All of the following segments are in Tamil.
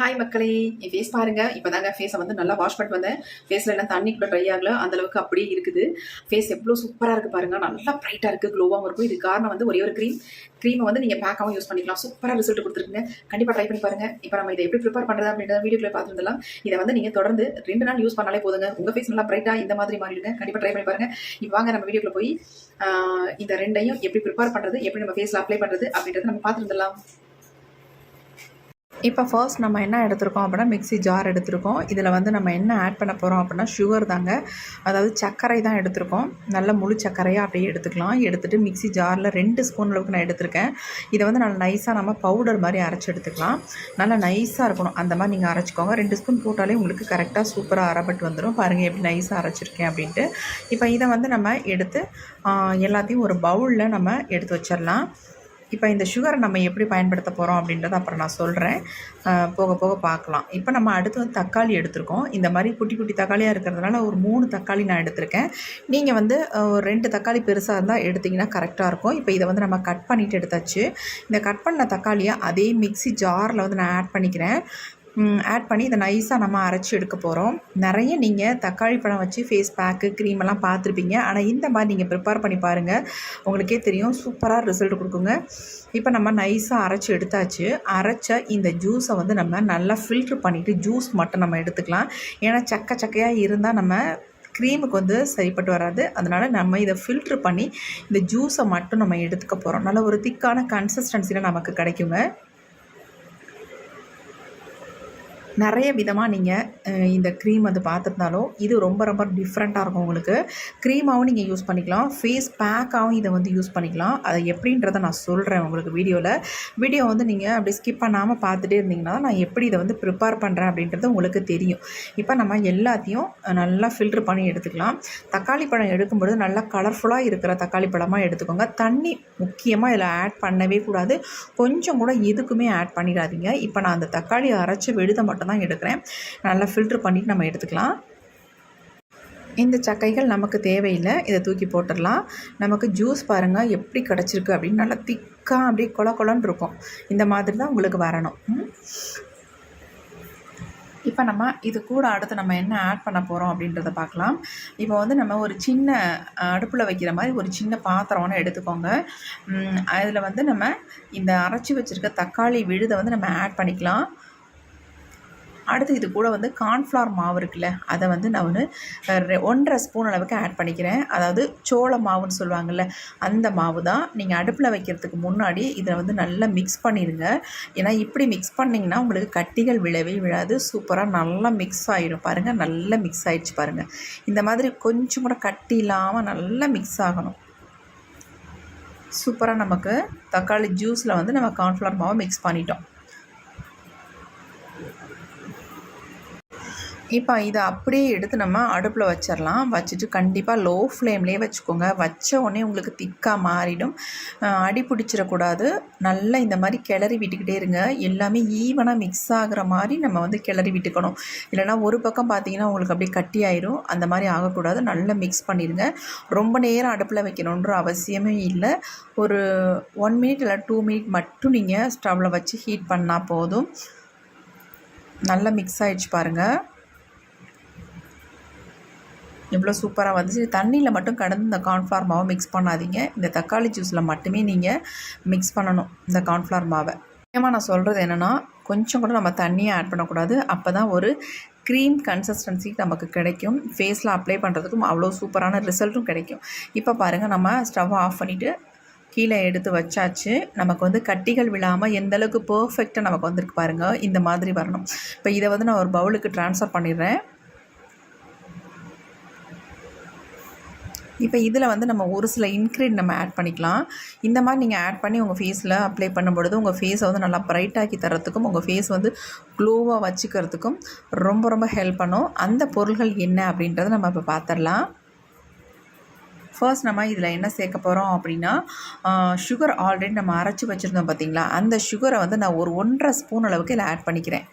ஹாய் மக்களே. என் ஃபேஸ் பாருங்க. இப்போதாங்க ஃபேஸை வந்து நல்லா வாஷ் பண்ணிட்டு வந்தேன். ஃபேஸில் என்ன தண்ணி கூட ட்ரை ஆகல. அந்த அளவுக்கு அப்படியே இருக்குது. ஃபேஸ் எவ்வளோ சூப்பராக இருக்குது பாருங்க. நல்லா ப்ரைட்டாக இருக்குது க்ளோவாகவும் இருக்கும். இது காரணம் வந்து ஒரே ஒரு க்ரீம் க்ரீமை வந்து நீங்கள் பேக்காகவும் யூஸ் பண்ணிக்கலாம். சூப்பராக ரிசல்ட் கொடுத்துருக்குங்க. கண்டிப்பாக ட்ரை பண்ணி பாருங்க. இப்போ நம்ம இதை எப்படி ப்ரிப்பேர் பண்ணுறது அப்படின்றத வீடியோக்குள்ளே பார்த்துருந்தலாம் இதை வந்து நீங்கள் தொடர்ந்து ரெண்டு நாள் யூஸ் பண்ணாலே போதுங்க. உங்கள் ஃபேஸ் நல்லா ப்ரைட்டாக இந்த மாதிரி மாறிடுங்க. கண்டிப்பாக ட்ரை பண்ணி பாருங்க. இப்போ வாங்க நம்ம வீடியோக்குள்ளே போய் இந்த ரெண்டையும் எப்படி ப்ரிப்பேர் பண்ணுறது எப்படி நம்ம ஃபேஸில் அப்ளை பண்ணுறது அப்படின்றத நம்ம பார்த்துருந்தலாம் இப்போ ஃபர்ஸ்ட் நம்ம என்ன எடுத்திருக்கோம் அப்படின்னா மிக்ஸி ஜார் எடுத்திருக்கோம். இதில் வந்து நம்ம என்ன ஆட் பண்ண போகிறோம் அப்படின்னா சுகர் தாங்க. அதாவது சர்க்கரை தான் எடுத்திருக்கோம். நல்ல முழு சர்க்கரையாக அப்படியே எடுத்துக்கலாம். எடுத்துகிட்டு மிக்ஸி ஜாரில் ரெண்டு ஸ்பூன் அளவுக்கு நான் எடுத்திருக்கேன். இதை வந்து நல்லா நைஸாக நம்ம பவுடர் மாதிரி அரைச்சி எடுத்துக்கலாம். நல்லா நைஸாக இருக்கணும். அந்த மாதிரி நீங்கள் அரைச்சிக்கோங்க. ரெண்டு ஸ்பூன் போட்டாலே உங்களுக்கு கரெக்டாக சூப்பராக அரைப்பட்டு வந்துடும் பாருங்கள் எப்படி நைஸாக அரைச்சிருக்கேன் அப்படின்ட்டு. இப்போ இதை வந்து நம்ம எடுத்து எல்லாத்தையும் ஒரு பவுலில் நம்ம எடுத்து வச்சிடலாம். இப்போ இந்த சுகரை நம்ம எப்படி பயன்படுத்த போகிறோம் அப்படின்றத அப்புறம் நான் சொல்கிறேன் போக போக பார்க்கலாம். இப்போ நம்ம அடுத்து வந்து தக்காளி எடுத்திருக்கோம். இந்த மாதிரி குட்டி குட்டி தக்காளியாக இருக்கிறதுனால ஒரு மூணு தக்காளி நான் எடுத்திருக்கேன். நீங்கள் வந்து ஒரு ரெண்டு தக்காளி பெருசாக இருந்தால் எடுத்திங்கன்னா கரெக்டாக இருக்கும். இப்போ இதை வந்து நம்ம கட் பண்ணிவிட்டு எடுத்தாச்சு. இந்த கட் பண்ண தக்காளியை அதே மிக்ஸி ஜாரில் வந்து நான் ஆட் பண்ணிக்கிறேன். ஆட் பண்ணி இதை நைஸாக நம்ம அரைச்சி எடுக்க போகிறோம் நிறைய நீங்கள் தக்காளி பழம் வச்சு ஃபேஸ் பேக்கு க்ரீம் எல்லாம் பார்த்துருப்பீங்க. ஆனால் இந்த மாதிரி நீங்கள் ப்ரிப்பேர் பண்ணி பாருங்கள் உங்களுக்கே தெரியும். சூப்பராக ரிசல்ட் கொடுக்குங்க. இப்போ நம்ம நைஸாக அரைச்சி எடுத்தாச்சு. அரைச்ச இந்த ஜூஸை வந்து நம்ம நல்லா ஃபில்ட்ரு பண்ணிவிட்டு ஜூஸ் மட்டும் நம்ம எடுத்துக்கலாம். ஏன்னா சக்க சக்கையாக இருந்தால் நம்ம க்ரீமுக்கு வந்து சரிப்பட்டு வராது. அதனால் நம்ம இதை ஃபில்ட்ரு பண்ணி இந்த ஜூஸை மட்டும் நம்ம எடுத்துக்க போகிறோம் நல்ல ஒரு திக்கான கன்சிஸ்டன்சியில் நமக்கு கிடைக்குங்க. நிறைய விதமாக நீங்கள் இந்த க்ரீம் வந்து பார்த்துருந்தாலும் இது ரொம்ப ரொம்ப டிஃப்ரெண்ட்டாக இருக்கும் உங்களுக்கு. க்ரீமாகவும் நீங்கள் யூஸ் பண்ணிக்கலாம். ஃபேஸ் பேக்காகவும் இதை வந்து யூஸ் பண்ணிக்கலாம். அதை எப்படின்றத நான் சொல்கிறேன் உங்களுக்கு வீடியோவில் வீடியோ வந்து நீங்கள் அப்படி ஸ்கிப் பண்ணாமல் பார்த்துட்டே இருந்தீங்கன்னா நான் எப்படி இதை வந்து ப்ரிப்பேர் பண்ணுறேன் அப்படின்றது உங்களுக்கு தெரியும். இப்போ நம்ம எல்லாத்தையும் நல்லா ஃபில்ட்ரு பண்ணி எடுத்துக்கலாம். தக்காளி பழம் எடுக்கும்பொழுது நல்லா கலர்ஃபுல்லாக இருக்கிற தக்காளி பழமாக எடுத்துக்கோங்க. தண்ணி முக்கியமாக இதில் ஆட் பண்ணவே கூடாது. கொஞ்சம் கூட எதுக்குமே ஆட் பண்ணிடாதீங்க. இப்போ நான் அந்த தக்காளி அரைச்சி விழுத மட்டும் தான் எடுக்கிறேன். நல்லா ஃபில்ட்ரு பண்ணிட்டு நம்ம எடுத்துக்கலாம். இந்த சக்கைகள் நமக்கு தேவையில்லை. இதை தூக்கி போட்டுடலாம். நமக்கு ஜூஸ் பாருங்கள் எப்படி கிடச்சிருக்கு அப்படின்னு நல்லா திக்காக அப்படியே கொல கொலன்னு இருக்கும். இந்த மாதிரி தான் உங்களுக்கு வரணும். இப்போ நம்ம இது கூட அடுத்து நம்ம என்ன ஆட் பண்ண போகிறோம் அப்படின்றத பார்க்கலாம். இப்போ வந்து நம்ம ஒரு சின்ன அடுப்பில் வைக்கிற மாதிரி ஒரு சின்ன பாத்திரம் ஒன்று எடுத்துக்கோங்க. அதில் வந்து நம்ம இந்த அரைச்சி வச்சுருக்க தக்காளி விழுதை வந்து நம்ம ஆட் பண்ணிக்கலாம். அடுத்து இது கூட வந்து கார்ன்ஃப்ளவர் மாவு இருக்குல்ல அதை வந்து நான் ஒன்று ரெ- ஒன்றரை ஸ்பூன் அளவுக்கு ஆட் பண்ணிக்கிறேன். அதாவது சோள மாவுன்னு சொல்லுவாங்கள்ல அந்த மாவு தான். நீங்கள் அடுப்பில் வைக்கிறதுக்கு முன்னாடி இதை வந்து நல்லா மிக்ஸ் பண்ணிடுங்க ஏன்னா இப்படி மிக்ஸ் பண்ணிங்கன்னா உங்களுக்கு கட்டிகள் விழவே விழாது. சூப்பராக நல்லா மிக்ஸ் ஆகிடும் பாருங்கள் நல்லா மிக்ஸ் ஆகிடுச்சு பாருங்கள் இந்த மாதிரி கொஞ்சம் கூட கட்டி இல்லாமல் நல்லா மிக்ஸ் ஆகணும். சூப்பராக நமக்கு தக்காளி ஜூஸில் வந்து நம்ம கார்ன்ஃப்ளவர் மாவை மிக்ஸ் பண்ணிட்டோம். இப்போ இதை அப்படியே எடுத்து நம்ம அடுப்பில் வச்சிடலாம் வச்சுட்டு கண்டிப்பாக லோ ஃப்ளேம்லேயே வச்சுக்கோங்க. வச்ச உடனே உங்களுக்கு திக்காக மாறிடும். அடி பிடிச்சிடக்கூடாது நல்லா இந்த மாதிரி கிளறி விட்டுக்கிட்டே இருங்க. எல்லாமே ஈவனாக மிக்ஸ் ஆகிற மாதிரி நம்ம வந்து கிளறி விட்டுக்கணும். இல்லைனா ஒரு பக்கம் பார்த்தீங்கன்னா உங்களுக்கு அப்படியே கட்டி ஆயிரும். அந்த மாதிரி ஆகக்கூடாது. நல்லா மிக்ஸ் பண்ணிடுங்க. ரொம்ப நேரம் அடுப்பில் வைக்கணுன்ற அவசியமே இல்லை. ஒரு ஒன் மினிட் இல்லை டூ மினிட் மட்டும் நீங்கள் ஸ்டவ்வில் வச்சு ஹீட் பண்ணால் போதும். நல்லா மிக்ஸ் ஆயிடுச்சு பாருங்கள் எவ்வளோ சூப்பராக வந்துச்சு. தண்ணியில் மட்டும் கடந்து இந்த கார்ன்ஃப்ளவர் மாவை மிக்ஸ் பண்ணாதீங்க. இந்த தக்காளி ஜூஸில் மட்டுமே நீங்கள் மிக்ஸ் பண்ணணும் இந்த கார்ன்ஃப்ளவர் மாவை. முக்கியமாக நான் சொல்கிறது என்னென்னா கொஞ்சம் கூட நம்ம தண்ணியை ஆட் பண்ணக்கூடாது. அப்போ தான் ஒரு க்ரீம் கன்சிஸ்டன்சி நமக்கு கிடைக்கும். ஃபேஸில் அப்ளை பண்ணுறதுக்கும் அவ்வளோ சூப்பரான ரிசல்ட்டும் கிடைக்கும். இப்போ பாருங்கள் நம்ம ஸ்டவ் ஆஃப் பண்ணிவிட்டு கீழே எடுத்து வச்சாச்சு. நமக்கு வந்து கட்டிகள் விழாமல் எந்த அளவுக்கு பர்ஃபெக்டாக நமக்கு வந்திருக்கு பாருங்கள் இந்த மாதிரி வரணும். இப்போ இதை வந்து நான் ஒரு பவுலுக்கு ட்ரான்ஸ்ஃபர் பண்ணிடுறேன். இப்போ இதில் வந்து நம்ம ஒரு சில இன்க்ரீட் நம்ம ஆட் பண்ணிக்கலாம். இந்த மாதிரி நீங்கள் ஆட் பண்ணி உங்கள் ஃபேஸில் அப்ளை பண்ணும்பொழுது உங்கள் ஃபேஸை வந்து நல்லா ப்ரைட்டாக்கி தரத்துக்கும் உங்கள் ஃபேஸ் வந்து க்ளோவாக வச்சுக்கிறதுக்கும் ரொம்ப ரொம்ப ஹெல்ப் பண்ணும். அந்த பொருள்கள் என்ன அப்படின்றத நம்ம இப்போ பார்த்துடலாம் ஃபர்ஸ்ட் நம்ம இதில் என்ன சேர்க்க போகிறோம் அப்படின்னா சுகர் ஆல்ரெடி நம்ம அரைச்சி வச்சுருந்தோம் பார்த்தீங்களா அந்த சுகரை வந்து நான் ஒரு ஒன்றரை ஸ்பூன் அளவுக்கு இதில் ஆட் பண்ணிக்கிறேன்.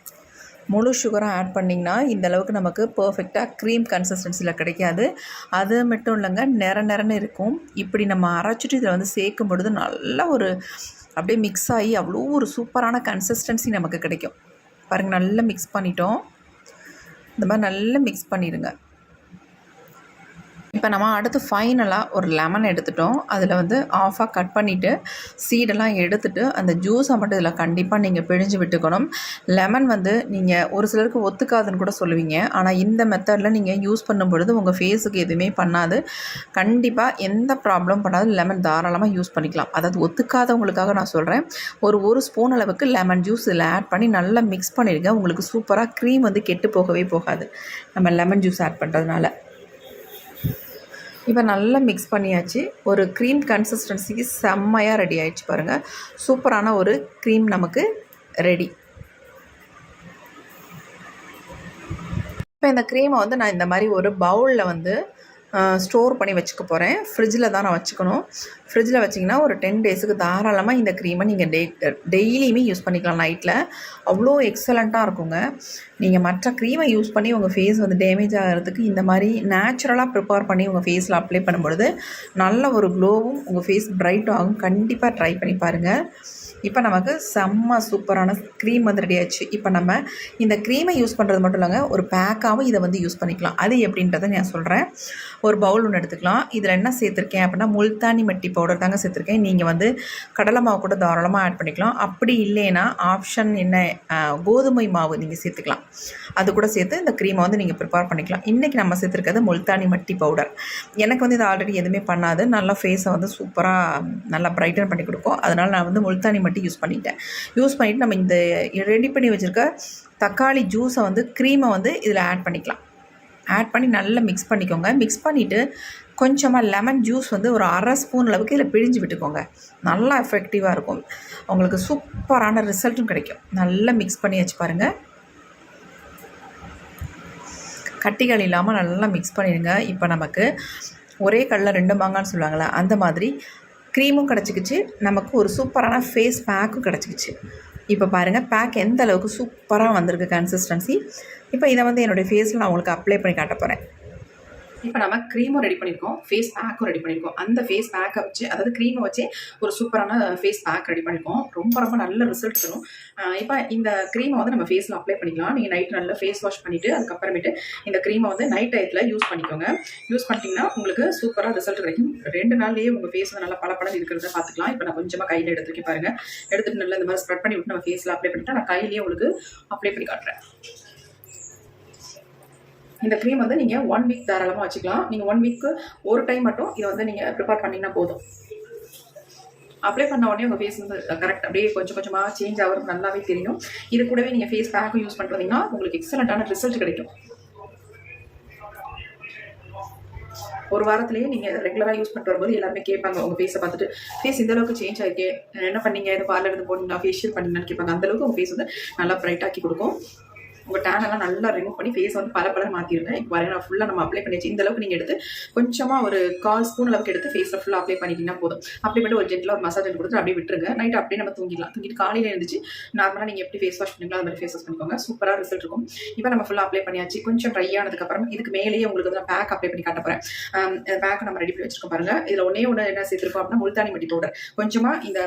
முழு சுகரும் ஆட் பண்ணிங்கன்னா இந்த அளவுக்கு நமக்கு பர்ஃபெக்டாக க்ரீம் கன்சிஸ்டன்சியில் கிடைக்காது. அது மட்டும் இல்லைங்க நிற நிறன்னு இருக்கும். இப்படி நம்ம அரைச்சிட்டு இதில் வந்து சேர்க்கும் பொழுது நல்ல ஒரு அப்படியே மிக்ஸ் ஆகி அவ்வளோ ஒரு சூப்பரான கன்சிஸ்டன்சி நமக்கு கிடைக்கும். பாருங்கள் நல்லா மிக்ஸ் பண்ணிட்டோம். இந்த மாதிரி நல்லா மிக்ஸ் பண்ணிடுங்க. இப்போ நம்ம அடுத்து ஃபைனலாக ஒரு லெமன் எடுத்துட்டோம். அதில் வந்து ஆஃபாக கட் பண்ணிவிட்டு சீடெல்லாம் எடுத்துட்டு அந்த ஜூஸை மட்டும் இதில் கண்டிப்பாக நீங்கள் பிழிஞ்சு விட்டுக்கணும். லெமன் வந்து நீங்கள் ஒரு சிலருக்கு ஒத்துக்காதுன்னு கூட சொல்லுவீங்க. ஆனால் இந்த மெத்தடில் நீங்கள் யூஸ் பண்ணும் பொழுது உங்கள் ஃபேஸுக்கு எதுவுமே பண்ணாது. கண்டிப்பாக எந்த ப்ராப்ளம் பண்ணாது லெமன் தாராளமாக யூஸ் பண்ணிக்கலாம். அதாவது ஒத்துக்காதவங்களுக்காக நான் சொல்கிறேன் ஒரு ஒரு ஸ்பூன் அளவுக்கு லெமன் ஜூஸ் இதில் ஆட் பண்ணி நல்லா மிக்ஸ் பண்ணிடுங்க. உங்களுக்கு சூப்பராக க்ரீம் வந்து கெட்டு போகவே போகாது. நம்ம லெமன் ஜூஸ் ஆட் பண்ணுறதுனால இப்போ நல்லா மிக்ஸ் பண்ணியாச்சு. ஒரு க்ரீம் கன்சிஸ்டன்சிக்கு செம்மையாக ரெடி ஆயிடுச்சு பாருங்கள் சூப்பரான ஒரு க்ரீம் நமக்கு ரெடி இப்போ இந்த க்ரீமை வந்து நான் இந்த மாதிரி ஒரு பவுலில் வந்து ஸ்டோர் பண்ணி வச்சுக்க போகிறேன் ஃப்ரிட்ஜில் தான் நான் வச்சுக்கணும். ஃப்ரிட்ஜில் வச்சிங்கன்னா ஒரு டென் டேஸுக்கு தாராளமாக இந்த க்ரீமை நீங்கள் டெய் டெய்லியுமே யூஸ் பண்ணிக்கலாம் நைட்டில் அவ்வளோ எக்ஸலண்ட்டாக இருக்குங்க. நீங்கள் மற்ற க்ரீமை யூஸ் பண்ணி உங்கள் ஃபேஸ் வந்து டேமேஜ் ஆகிறதுக்கு இந்த மாதிரி நேச்சுரலாக ப்ரிப்பேர் பண்ணி உங்கள் ஃபேஸில் அப்ளை பண்ணும்பொழுது நல்ல ஒரு க்ளோவும் உங்கள் ஃபேஸ் பிரைட்டும் ஆகும். கண்டிப்பாக ட்ரை பண்ணி பாருங்கள் இப்போ நமக்கு செம்ம சூப்பரான க்ரீம் வந்து ரெடி இப்போ நம்ம இந்த க்ரீமை யூஸ் பண்ணுறது மட்டும் இல்லைங்க ஒரு பேக்காகவும் இதை வந்து யூஸ் பண்ணிக்கலாம். அது எப்படின்றத நான் சொல்கிறேன் ஒரு பவுல் ஒன்று எடுத்துக்கலாம். இதில் என்ன சேர்த்துருக்கேன் அப்படின்னா முல்தானி மட்டி பவுடர் தாங்க சேர்த்துருக்கேன். நீங்கள் வந்து கடலை மாவு கூட தாராளமாக ஆட் பண்ணிக்கலாம். அப்படி இல்லைன்னா ஆப்ஷன் என்ன கோதுமை மாவு நீங்கள் சேர்த்துக்கலாம். அது கூட சேர்த்து இந்த க்ரீமை வந்து நீங்கள் ப்ரிப்பேர் பண்ணிக்கலாம். இன்றைக்கி நம்ம சேர்த்துருக்கிறது முல்தானி மட்டி பவுடர் எனக்கு வந்து இது ஆல்ரெடி எதுவுமே பண்ணாது. நல்லா ஃபேஸை வந்து சூப்பராக நல்லா ப்ரைட்டன் பண்ணி கொடுக்கும். அதனால் நான் வந்து முல்தானி மட்டும் யூஸ் பண்ணிட்டேன். யூஸ் பண்ணிவிட்டு நம்ம இந்த ரெடி பண்ணி வச்சுருக்க தக்காளி ஜூஸை வந்து க்ரீமை வந்து இதில் ஆட் பண்ணிக்கலாம். ஆட் பண்ணி நல்லா மிக்ஸ் பண்ணிக்கோங்க. மிக்ஸ் பண்ணிவிட்டு கொஞ்சமாக லெமன் ஜூஸ் வந்து ஒரு அரை ஸ்பூன் அளவுக்கு இதில் பிழிஞ்சு விட்டுக்கோங்க. நல்லா எஃபெக்டிவாக இருக்கும். உங்களுக்கு சூப்பரான ரிசல்ட்டும் கிடைக்கும். நல்லா மிக்ஸ் பண்ணி வச்சு பாருங்கள் கட்டிகள் இல்லாமல் நல்லா மிக்ஸ் பண்ணிடுங்க. இப்போ நமக்கு ஒரே கல்லில் ரெண்டு மாங்கான்னு சொல்லுவாங்கள்ல அந்த மாதிரி க்ரீமும் கிடச்சிக்கிச்சு. நமக்கு ஒரு சூப்பரான ஃபேஸ் பேக்கும் கிடச்சிக்கிச்சு. இப்போ பாருங்கள் பேக் எந்த அளவுக்கு சூப்பராக வந்திருக்கு கன்சிஸ்டன்சி இப்போ இதை வந்து என்னுடைய ஃபேஸில் நான் உங்களுக்கு அப்ளை பண்ணி காட்ட போகிறேன் இப்போ நம்ம க்ரீமும் ரெடி பண்ணியிருக்கோம் ஃபேஸ் பேக்கும் ரெடி பண்ணியிருக்கோம் அந்த ஃபேஸ் பேக்கை வச்சு அதாவது க்ரீமை வச்சு ஒரு சூப்பரான ஃபேஸ் பேக் ரெடி பண்ணியிருக்கோம் ரொம்ப ரொம்ப நல்ல ரிசல்ட் தரும். இப்போ இந்த க்ரீமை வந்து நம்ம ஃபேஸில் அப்ளை பண்ணிக்கலாம். நீங்கள் நைட் நல்லா ஃபேஸ் வாஷ் பண்ணிவிட்டு அதுக்கப்புறமேட்டு இந்த க்ரீமை வந்து நைட் டயத்தில் யூஸ் பண்ணிக்கோங்க. யூஸ் பண்ணிட்டீங்கன்னா உங்களுக்கு சூப்பராக ரிசல்ட் கிடைக்கும். ரெண்டு நாள்லேயே உங்கள் ஃபேஸ் வந்து நல்லா பளபளன்னு இருக்கிறத பார்த்துக்கலாம். இப்போ நான் கொஞ்சமாக கையில் எடுத்துருக்கேன் பாருங்கள் எடுத்துட்டு நல்லா இந்த மாதிரி ஸ்ப்ரெட் பண்ணி விட்டு நம்ம ஃபேஸில் அப்ளை பண்ணிவிட்டு நான் கையிலேயே உங்களுக்கு அப்ளை பண்ணி காட்டுறேன். இந்த க்ரீம் வந்து நீங்கள் ஒன் வீக் தாராளமாக வச்சுக்கலாம். நீங்கள் ஒன் வீக்கு ஒரு டைம் மட்டும் இதை வந்து நீங்கள் ப்ரிப்பேர் பண்ணிங்கன்னா போதும். அப்ளை பண்ண உடனே உங்கள் ஃபேஸ் வந்து கரெக்ட் அப்படியே கொஞ்சம் கொஞ்சமாக சேஞ்ச் ஆகிறது நல்லாவே தெரியும். இது கூடவே நீங்கள் ஃபேஸ் பேக்கும் யூஸ் பண்ணுறீங்கன்னா உங்களுக்கு எக்ஸலண்ட்டான ரிசல்ட் கிடைக்கும். ஒரு வாரத்திலேயே நீங்கள் ரெகுலராக யூஸ் பண்ணிட்டு வரும்போது எல்லாருமே கேட்பாங்க உங்கள் ஃபேஸை பார்த்துட்டு ஃபேஸ் இந்த அளவுக்கு சேஞ்ச் ஆகிருக்கே என்ன பண்ணீங்க? இது பார்லர் இருந்து போடணும் ஃபேஷியல் பண்ணீங்கன்னு கேட்பாங்க. அந்தளவுக்கு உங்கள் ஃபேஸ் வந்து நல்லா பிரைட் ஆக்கி கொடுக்கும். உங்கள் டேனெல்லாம் நல்லா ரிமூவ் பண்ணி ஃபேஸ் வந்து பல பலர் மாற்றிருந்தேன் இப்போ பாருங்க நான் ஃபுல்லாக நம்ம அப்ளை பண்ணிச்சு இந்த அளவுக்கு நீங்கள் எடுத்து கொஞ்சமாக ஒரு கால் ஸ்பூன் அளவுக்கு எடுத்து ஃபேஸில் ஃபுல்லாக அப்ளை பண்ணிட்டீங்கன்னா போதும். அப்ளை பண்ணி ஒரு ஜென்டில் ஒரு மசாஜ் கொடுத்து அப்படியே விட்டுருங்க. நைட் அப்படியே நம்ம தூங்கிடலாம். தூங்கிட்டு காலையில் இருந்துச்சு நார்மலாக நீங்கள் எப்படி ஃபேஸ் வாஷ் பண்ணுங்களோ அது மாதிரி ஃபேஸ் வாஷ் பண்ணிக்கோங்க சூப்பராக ரிசல்ட் இருக்கும். இப்போ நம்ம ஃபுல்லாக அப்ளை பண்ணியாச்சு. கொஞ்சம் ட்ரை ஆனதுக்கப்புறம் இதுக்கு மேலேயே உங்களுக்கு வந்து நான் பேக் அப்ளை பண்ணி காட்ட போகிறேன் பேக் நம்ம ரெடி பண்ணி வச்சிருக்கோம் பாருங்க. இதில் ஒன்றே ஒன்று என்ன சேர்த்துருக்கோம் அப்படின்னா முல்தானி மட்டி பவுடர் கொஞ்சமாக இந்த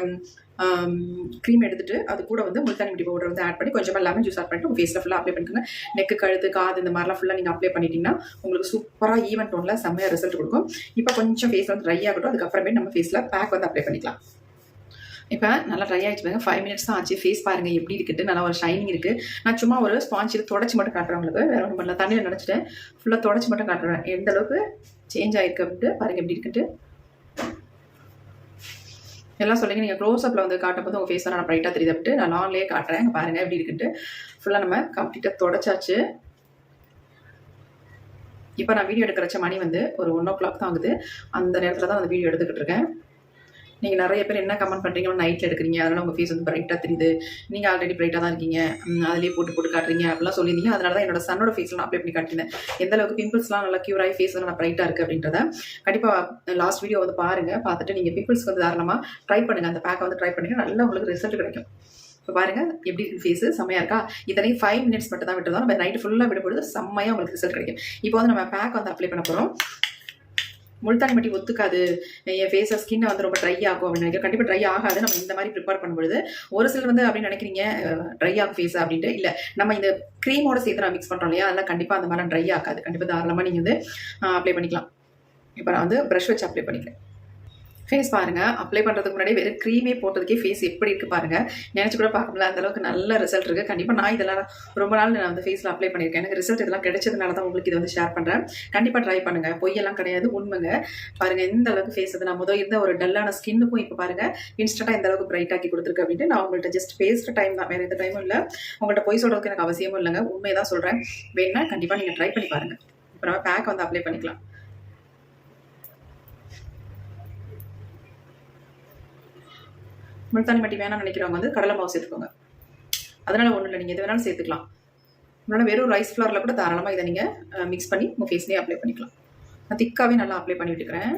க்ரீம் எடுத்துட்டு அது கூட வந்து முல்தானி முடி பவுடர் வந்து ஆட் பண்ணி கொஞ்சமாக லெமன் ஜூஸ் ஆட் பண்ணிட்டு உங்கள் ஃபேஸில் ஃபுல்லாக அப்ளை பண்ணிக்கோங்க. நெக்கு கழுத்து காது இந்த மாதிரிலாம் ஃபுல்லாக நீங்கள் அப்ளை பண்ணிட்டீங்கன்னா உங்களுக்கு சூப்பராக ஈவன் டோனில் செம்மையாக ரிசல்ட் கொடுக்கும். இப்போ கொஞ்சம் ஃபேஸ் வந்து ட்ரை ஆகட்டும். அதுக்கப்புறமே நம்ம ஃபேஸில் பேக் வந்து அப்ளை பண்ணிக்கலாம். இப்போ நல்லா ட்ரை ஆகிட்டு பாருங்க. ஃபைவ் மினிட்ஸ் தான் ஆச்சு. ஃபேஸ் பாருங்கள் எப்படி இருக்குது நல்லா ஒரு ஷைனிங் இருக்குது நான் சும்மா ஒரு ஸ்பாஞ்சில் தொடச்சி மட்டும் காட்டுறேன் உங்களுக்கு. வேறு ஒன்றும் பண்ணல. தண்ணியில் நினச்சிட்டேன். ஃபுல்லாக தொடச்சி மட்டும் காட்டுறேன். எந்த அளவுக்கு சேஞ்ச் ஆகிருக்கு அப்படின்ட்டு பாருங்கள் எப்படி இருக்குன்ட்டு. எல்லாம் சொல்லுங்க. நீங்கள் க்ளோஸ் அப்பில் வந்து காட்டும் போது உங்கள் ஃபேஸ் நான் ப்ரைட்டாக தெரியுது அப்படின்ட்டு நான் லான்லேயே காட்டுறேன். பாருங்கள் எப்படி இருக்குன்ட்டு. ஃபுல்லாக நம்ம கம்ப்ளீட்டாக தொடச்சாச்சு. இப்போ நான் வீடியோ எடுக்கிறச்ச மணி வந்து ஒரு ஒன் ஓ கிளாக் தான் ஆகுது. அந்த நேரத்தில் தான் அந்த வீடியோ எடுத்துக்கிட்டு இருக்கேன். நீங்கள் நிறைய பேர் என்ன கமெண்ட் பண்ணுறீங்க நைட்டில் எடுக்கிறீங்க. அதனால் உங்கள் ஃபேஸ் வந்து பிரைட்டாக தெரியுது. நீங்கள் ஆல்ரெடி பிரைட்டாக தான் இருக்கீங்க. அதிலே போட்டு போட்டு காட்டுறீங்க. அப்படிலாம் சொல்லியிருந்தீங்க. அதனால தான் என்னோட சன்னோட ஃபேஸ்லாம் அப்ளை பண்ணி காட்டினேன். எந்த அளவுக்கு பிம்பிள்ஸ்லாம் நல்லா க்யூர் ஆகி ஃபேஸ் நல்லா பிரைட்டாக இருக்குது அப்படின்றத கண்டிப்பாக லாஸ்ட் வீடியோ வந்து பாருங்கள் பார்த்துட்டு நீங்கள் பிம்பிள்ஸ்க்கு வந்து தாராளமாக ட்ரை பண்ணுங்கள் அந்த பேக்கை வந்து ட்ரை பண்ணுங்கள் நல்லா உங்களுக்கு ரிசல்ட் கிடைக்கும். இப்போ பாருங்கள் எப்படி ஃபேஸு செம்மையாக இருக்கா? இத்தனை ஃபைவ் மினிட்ஸ் மட்டும் தான் விட்டுருந்தோம். நம்ம நைட்டு ஃபுல்லாக விடும்பொழுது செம்மையாக உங்களுக்கு ரிசல்ட் கிடைக்கும். இப்போ வந்து நம்ம பேக் வந்து அப்ளை பண்ண போகிறோம் முல்தானி மட்டி ஒத்துக்காது. என் ஃபேஸை ஸ்கின்னை வந்து ரொம்ப ட்ரை ஆகும் அப்படின்னு நினைக்கிறேன். கண்டிப்பாக ட்ரை ஆகாது. நம்ம இந்த மாதிரி ப்ரிப்பேர் பண்ணும்பொழுது ஒரு சிலர் வந்து அப்படின்னு நினைக்கிறீங்க ட்ரை ஆகும் ஃபேஸ் அப்படின்ட்டு. இல்லை நம்ம இந்த க்ரீமோட சேர்த்து நான் மிக்ஸ் பண்ணுறோம் இல்லையா? அதெல்லாம் கண்டிப்பாக அந்த மாதிரி ட்ரை ஆகாது. கண்டிப்பாக தாராளமாக நீங்கள் வந்து அப்ளை பண்ணிக்கலாம். இப்போ நான் வந்து ப்ரஷ் வச்சு அப்ளை பண்ணிக்கிறேன். ஃபேஸ் பாருங்கள் அப்ளை பண்ணுறதுக்கு முன்னாடி வெறும் க்ரீமே போட்டதுக்கே ஃபேஸ் எப்படி இருக்குது பாருங்கள் நினச்சி கூட பார்க்க முடியல அந்த அளவுக்கு நல்ல ரிசல்ட் இருக்குது கண்டிப்பாக நான் இதெல்லாம் ரொம்ப நாள் நான் அந்த ஃபேஸில் அப்ளை பண்ணியிருக்கேன். எனக்கு ரிசல்ட் இதெல்லாம் கிடைச்சதுனால தான் உங்களுக்கு இதை வந்து ஷேர் பண்ணுறேன் கண்டிப்பாக ட்ரை பண்ணுங்கள் பொய்யெல்லாம் கிடையாது உண்மைங்க. பாருங்கள் எந்த அளவுக்கு ஃபேஸ் அது நான் முதல் இருந்த ஒரு டல்லான ஸ்கின்னுக்கும் இப்போ பாருங்க இன்ஸ்டண்ட்டாக எந்த அளவுக்கு பிரைட் ஆக்கி கொடுத்துருக்கு அப்படின்ட்டு நான் உங்கள்கிட்ட ஜஸ்ட் பேசுகிற டைம் தான். வேறு எந்த டைமும் இல்லை. உங்கள்கிட்ட பொய் சொல்கிறதுக்கு எனக்கு அவசியமும் இல்லைங்க. உண்மையை தான் சொல்கிறேன் வேணுன்னா கண்டிப்பாக நீங்கள் ட்ரை பண்ணி பாருங்கள் இப்போ நம்ம பேக் வந்து அப்ளை பண்ணிக்கலாம். முல்தானி மட்டி வேணாம்னு நினைக்கிறவங்க வந்து கடலை மாவு சேர்த்துக்கோங்க. அதனால ஒன்றும் இல்லை நீங்கள் எது வேணாலும் சேர்த்துக்கலாம். உங்களால் வெறும் ரைஸ் ஃப்ளவரில் கூட தாராளமாக இதை நீங்கள் மிக்ஸ் பண்ணி உங்கள் ஃபேஸ்லேயே அப்ளை பண்ணிக்கலாம். நான் திக்காகவே நல்லா அப்ளை பண்ணி விட்டுக்கிறேன்.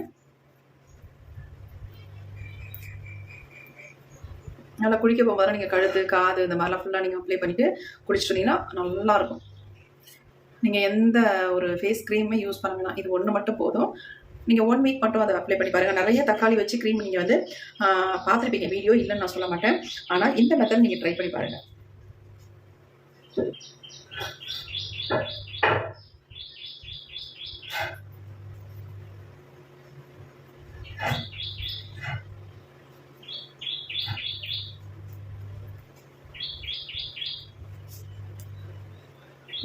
நல்லா குளிக்க போகும்போது நீங்கள் கழுத்து காது இந்த மாதிரிலாம் ஃபுல்லாக நீங்கள் அப்ளை பண்ணிவிட்டு குளிச்சுட்டிங்கன்னா நல்லாயிருக்கும் நீங்கள் எந்த ஒரு ஃபேஸ் க்ரீமே யூஸ் பண்ண வேணாம் இது ஒன்று மட்டும் போதும். நீங்கள் ஒன் வீக் மட்டும் அதை அப்ளை பண்ணி பாருங்கள் நிறைய தக்காளி வச்சு க்ரீம் நீங்கள் வந்து பார்த்துருப்பீங்க. வீடியோ இல்லைன்னு நான் சொல்ல மாட்டேன். ஆனால் இந்த மெத்தட் நீங்கள் ட்ரை பண்ணி பாருங்கள்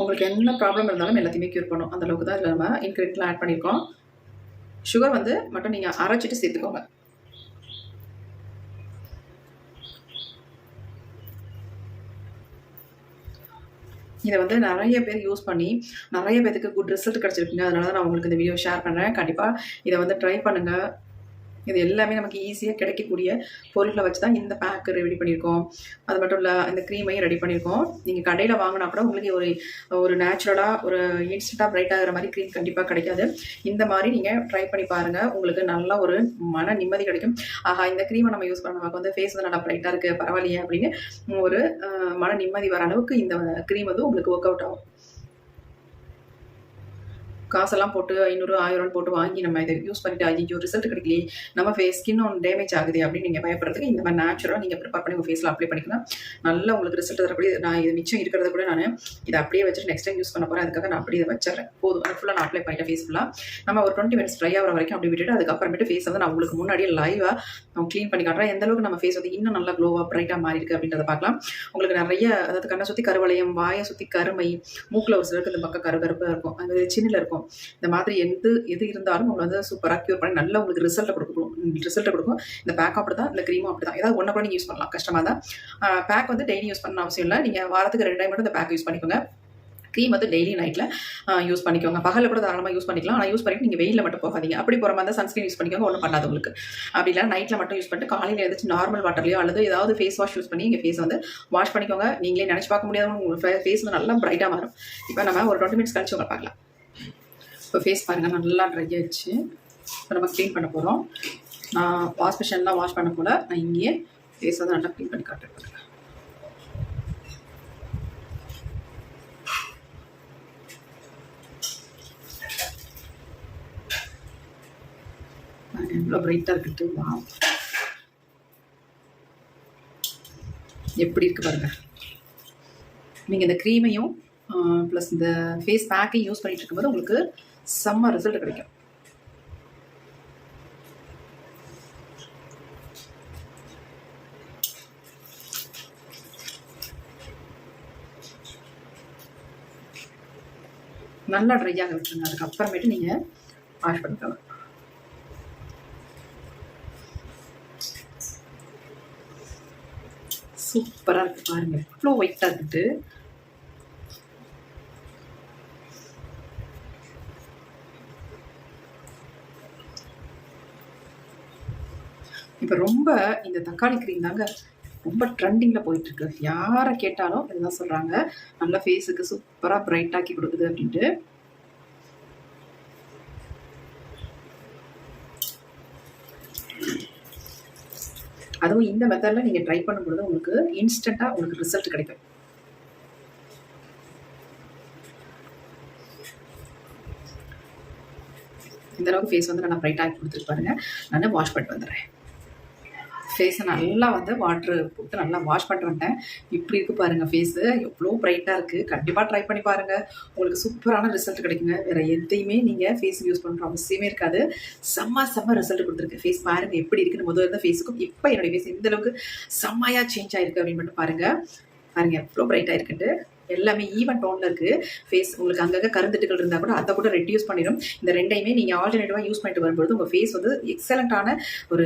உங்களுக்கு என்ன ப்ராப்ளம் இருந்தாலும் எல்லாத்தையுமே க்யூர் பண்ணும். அந்த அளவுக்கு தான் இதில் நம்ம இன்க்ரீடியன்ட்லாம் ஆட் பண்ணியிருக்கோம். சுகர் வந்து மட்டும் நீங்கள் அரைச்சிட்டு சேர்த்துக்கோங்க. இதை வந்து நிறைய பேர் யூஸ் பண்ணி நிறைய பேருக்கு குட் ரிசல்ட் கிடச்சிருக்குங்க. அதனால தான் நான் உங்களுக்கு இந்த வீடியோ ஷேர் பண்ணுறேன் கண்டிப்பாக இதை வந்து ட்ரை பண்ணுங்கள் இது எல்லாமே நமக்கு ஈஸியாக கிடைக்கக்கூடிய பொருட்களை வச்சு தான் இந்த பேக்கு ரெடி பண்ணியிருக்கோம். அது மட்டும் இல்லை இந்த க்ரீமையும் ரெடி பண்ணியிருக்கோம். நீங்கள் கடையில் வாங்கினா கூட உங்களுக்கு ஒரு ஒரு நேச்சுரலாக ஒரு இன்ஸ்டண்ட்டாக பிரைட் ஆகிற மாதிரி க்ரீம் கண்டிப்பாக கிடைக்காது. இந்த மாதிரி நீங்கள் ட்ரை பண்ணி பாருங்கள் உங்களுக்கு நல்ல ஒரு மன நிம்மதி கிடைக்கும். ஆஹா இந்த க்ரீமை நம்ம யூஸ் பண்ண நமக்கு வந்து ஃபேஸ் வந்து நல்லா பிரைட்டாக இருக்குது பரவாயில்லையே அப்படின்னு ஒரு மன நிம்மதி வர அளவுக்கு இந்த க்ரீம் வந்து உங்களுக்கு ஒர்க் அவுட் ஆகும். காசெல்லாம் போட்டு ஐநூறு ஆயிரம் போட்டு வாங்கி நம்ம இதை யூஸ் பண்ணிட்டு ஐயோ ரிசல்ட் கிடைக்கலையே நம்ம ஃபேஸ் ஸ்கின் ஒன்று டேமேஜ் ஆகுது அப்படின்னு நீங்கள் பயப்படுறதுக்கு இந்த மாதிரி நேச்சுரலாக நீங்கள் ப்ரிப்பேர் பண்ணி உங்கள் ஃபேஸில் அப்ளை பண்ணிக்கலாம் நல்லா உங்களுக்கு ரிசல்ட் தரக்கூடிய நான் இது மிச்சம் இருக்கிறத கூட நான் இதை அப்படியே வச்சுட்டு நெக்ஸ்ட் டைம் யூஸ் பண்ண போகிறேன் அதுக்காக நான் அப்படியே இதை வச்சிடறேன். போதும். அது ஃபுல்லாக நான் அப்ளை பண்ணிட்டேன் ஃபேஸ் ஃபுல்லாக நம்ம ஒரு டுவெண்ட்டி மினிட்ஸ் ட்ரை ஆகிற வரைக்கும் அப்படி விட்டுட்டு அதுக்கப்புறமேட்டு ஃபேஸ் வந்து நான் உங்களுக்கு முன்னாடியே லைவாக க்ளீன் பண்ணி காட்டுறேன். எந்த அளவுக்கு நம்ம ஃபேஸ் வந்து இன்னும் நல்லா க்ளோவாக ப்ரைட்டாக மாறி இருக்குது அப்படின்றத பார்க்கலாம். உங்களுக்கு நிறைய அதாவது கண்ணை சுற்றி கருவளையம் வாயை சுற்றி கருமை மூக்கில் ஒரு சிலருக்கு இந்த பக்கம் கரு கருப்பாக இருக்கும். அது சின்னில் இருக்கும். இந்த மாதிரி எந்த எது இருந்தாலும் உங்களை வந்து சூப்பராக க்யூர் பண்ணி நல்லா உங்களுக்கு ரிசல்ட்டை கொடுக்கும். ரிசல்ட்டை கொடுக்கும். இந்த பேக் அப்படி தான் இந்த க்ரீமும் அப்படி தான் ஏதாவது ஒன்றை கூட நீங்கள் யூஸ் பண்ணலாம். கஷ்டமாக தான். பேக் வந்து டெய்லி யூஸ் பண்ண அவசியம் இல்லை. நீங்கள் வாரத்துக்கு ரெண்டு டைம் மட்டும் இந்த பேக் யூஸ் பண்ணிக்கோங்க. க்ரீம் வந்து டெய்லி நைட்டில் யூஸ் பண்ணிக்கோங்க. பகலில் கூட தாராளமாக யூஸ் பண்ணிக்கலாம். ஆனால் யூஸ் பண்ணிட்டு நீங்கள் வெயிலில் மட்டும் போகாதீங்க. அப்படி போகிற மாதிரி தான் சன்ஸ்கிரீன் யூஸ் பண்ணிக்கோங்க. ஒன்றும் பண்ணாது உங்களுக்கு. அப்படி இல்லை நைட்டில் மட்டும் யூஸ் பண்ணிட்டு காலையில் எழுந்திரிச்சு நார்மல் வாட்டர்லையோ அல்லது ஏதாவது ஃபேஸ் வாஷ் யூஸ் பண்ணி எங்கள் ஃபேஸ் வந்து வாஷ் பண்ணிக்கோங்க. நீங்களே நினச்சி பார்க்க முடியாதவங்க உங்களுக்கு ஃபேஸ் வந்து நல்லா பிரைட்டாக மாறும். இப்போ நம்ம ஒரு டுவெண்ட்டி மினிட்ஸ் கழிச்சு உங்களை பார்க்கலாம். இப்போ ஃபேஸ் பாருங்கள் நல்லா ட்ரை ஆயிடுச்சு. இப்போ நம்ம க்ளீன் பண்ண போகிறோம் நான் வாஷ் மிஷின்லாம் வாஷ் பண்ண போல நான் இங்கேயே ஃபேஸ் வந்து நல்லா க்ளீன் பண்ணி காட்டுறேன் எவ்வளோ பிரைட்டாக இருக்குது வா எப்படி இருக்குது பாருங்கள் நீங்கள் இந்த க்ரீமையும் ப்ளஸ் இந்த ஃபேஸ் பேக்கையும் யூஸ் பண்ணிகிட்டு இருக்கும்போது உங்களுக்கு செம்ம ரிசல்ட் கிடைக்கும். நல்லா ட்ரை ஆக விட்டுருங்க அதுக்கப்புறமேட்டு நீங்கள் வாஷ் பண்ணிக்கலாம் சூப்பராக இருக்கு பாருங்க. எவ்வளோ ஒயிட்டாக இருக்குது இப்போ ரொம்ப இந்த தக்காளி க்ரீம் தாங்க ரொம்ப ட்ரெண்டிங்கில் போயிட்டுருக்கு. யாரை கேட்டாலும் இதுதான் சொல்கிறாங்க நல்ல ஃபேஸுக்கு சூப்பராக பிரைட் ஆக்கி கொடுக்குது அப்படின்ட்டு. அதுவும் இந்த மெத்தடில் நீங்கள் ட்ரை பண்ணும்பொழுது உங்களுக்கு இன்ஸ்டண்ட்டாக உங்களுக்கு ரிசல்ட் கிடைக்கும். இந்த அளவுக்கு ஃபேஸ் வந்து நான் ப்ரைட் ஆக்கி கொடுத்துட்டு பாருங்க. நான் வாஷ் பண்ணிட்டு வந்துடுறேன். ஃபேஸை நல்லா வந்து வாட்ரு போட்டு நல்லா வாஷ் பண்ணிட்டு வந்தேன் இப்படி இருக்கு பாருங்க ஃபேஸு எவ்வளோ ப்ரைட்டாக இருக்குது கண்டிப்பாக ட்ரை பண்ணி பாருங்க. உங்களுக்கு சூப்பரான ரிசல்ட் கிடைக்குங்க. வேற எதையுமே நீங்கள் ஃபேஸ் யூஸ் பண்ணுற அவசியமே இருக்காது. செம்ம செம்ம ரிசல்ட் கொடுத்துருக்கு. ஃபேஸ் பாருங்க எப்படி இருக்குன்னு முதல்ல இருந்த ஃபேஸுக்கும் இப்போ என்னுடைய ஃபேஸ் இந்த அளவுக்கு செம்மையாக சேஞ்ச் ஆயிருக்கு அப்படின்னு மட்டும் பாருங்க. பாருங்க எவ்வளோ பிரைட்டாக இருக்குன்ட்டு. எல்லாமே ஈவன் டோனில் இருக்குது ஃபேஸ் உங்களுக்கு அங்கங்கே கருந்துட்டுகள் இருந்தால் கூட அதை கூட ரெடியூஸ் பண்ணிடும் இந்த ரெண்டையுமே நீங்கள் ஆல்டர்னேட்டிவாக யூஸ் பண்ணிட்டு வரும்போது உங்கள் ஃபேஸ் வந்து எக்ஸலண்ட்டான ஒரு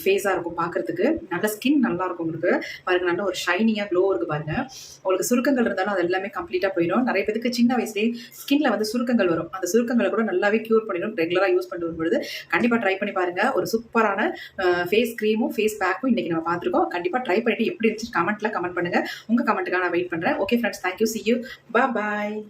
ஃபேஸாக இருக்கும் பார்க்கறதுக்கு நல்ல ஸ்கின் நல்லா இருக்கும் உங்களுக்கு. பாருங்க நல்ல ஒரு ஷைனியாக க்ளோ இருக்கு பாருங்க. உங்களுக்கு சுருக்கங்கள் இருந்தாலும் அது எல்லாமே கம்ப்ளீட்டாக போயிடும் நிறைய பேருக்கு சின்ன வயசுலேயே ஸ்கின்ல வந்து சுருக்கங்கள் வரும். அந்த சுருக்கங்களை கூட நல்லாவே க்யூர் பண்ணிடும் ரெகுலராக யூஸ் பண்ணிட்டு வரும்பொழுது கண்டிப்பாக ட்ரை பண்ணி பாருங்க. ஒரு சூப்பரான ஃபேஸ் க்ரீமும் ஃபேஸ் பேக்கும் இன்னைக்கு நம்ம பார்த்துருக்கோம். கண்டிப்பாக ட்ரை பண்ணிட்டு எப்படி இருந்துச்சு கமெண்ட்ல கமெண்ட் பண்ணுங்க. உங்க கமெண்ட்டுக்காக நான் வெயிட் பண்ணுறேன் okay friends thank you see you. Bye bye.